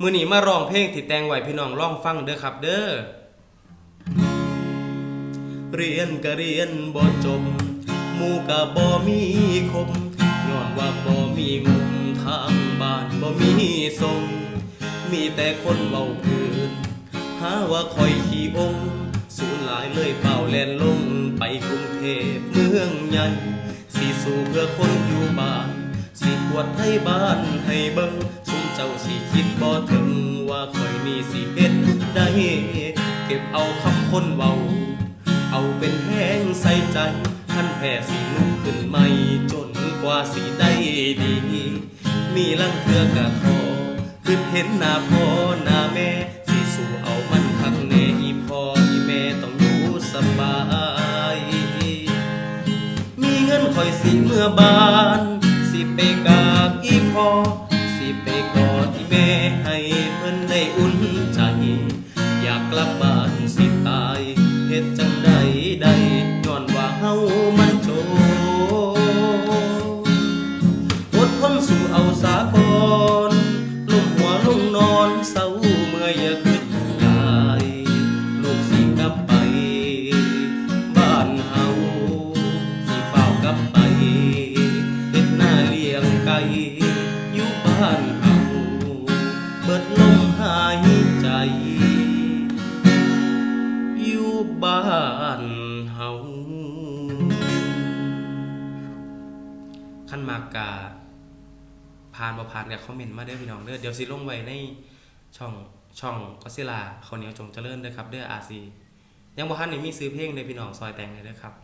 มือนี้มาร้องเพลงที่แต่งไว้พี่น้องร้องฟังเด้อครับเด้อ เรียนก็เรียนบ่จบหมู่ก็บ่มีคมย้อนว่าบ่มีงมทางบ้านบ่มีทรง มีแต่คนเว้าพื้นหาว่าคอยขี้องสูญหลายเลยเฝ้าแล่นลงไปกรุงเทพเมืองใหญ่สิสู่เพื่อคนอยู่บ้าน สิกวดให้บ้านให้เบิง เจ้าสิคิดบ่ถึงว่าคอยนี่สิเฮ็ดได้เก็บเอาคำคนเว้า เอาเป็นแห้งใส่ใจท่านแพ้สิลุกขึ้นใหม่จนกว่าสิได้ดี มีลังเทือกะทอคือเห็นหน้าพ่อหน้าแม่สิสู่เอามันคักแน่อีพ่ออีแม่ต้องอยู่สบาย มีเงินคอยสิเมื่อบาน สิไปกาบอีพ่อ ให้เพิ่นได้อุ่นใจ อยากกลับบ้านสิตายเฮ็ดจังใดได้ย้อนว่าเฮามันโจอดทนสู่เอาสาก่อนลงหัวลงนอนเศร้าเมื่อยอย่าคิดหลายลูกสิกลับไป บ้านเฮาสิเฝ้ากลับไปเฮ็ดหน้าเลี้ยงไก่อยู่บ้าน เบิดลมหายใจ อยู่บ้านเฮาขั้นมากาผ่านบ่ผ่านกับคอมเมนต์มาเด้อพี่น้องเด้อเดี๋ยวสิลงไว้ในช่องช่องก็สิลาเขาเหนียวจงเจริญเด้อครับเด้ออาซียังบ่ทันได้มีซื้อเพลงเลยพี่น้องซอยแต่งเลยเด้อครับ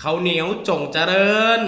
เขาเหนียวจงเจริญ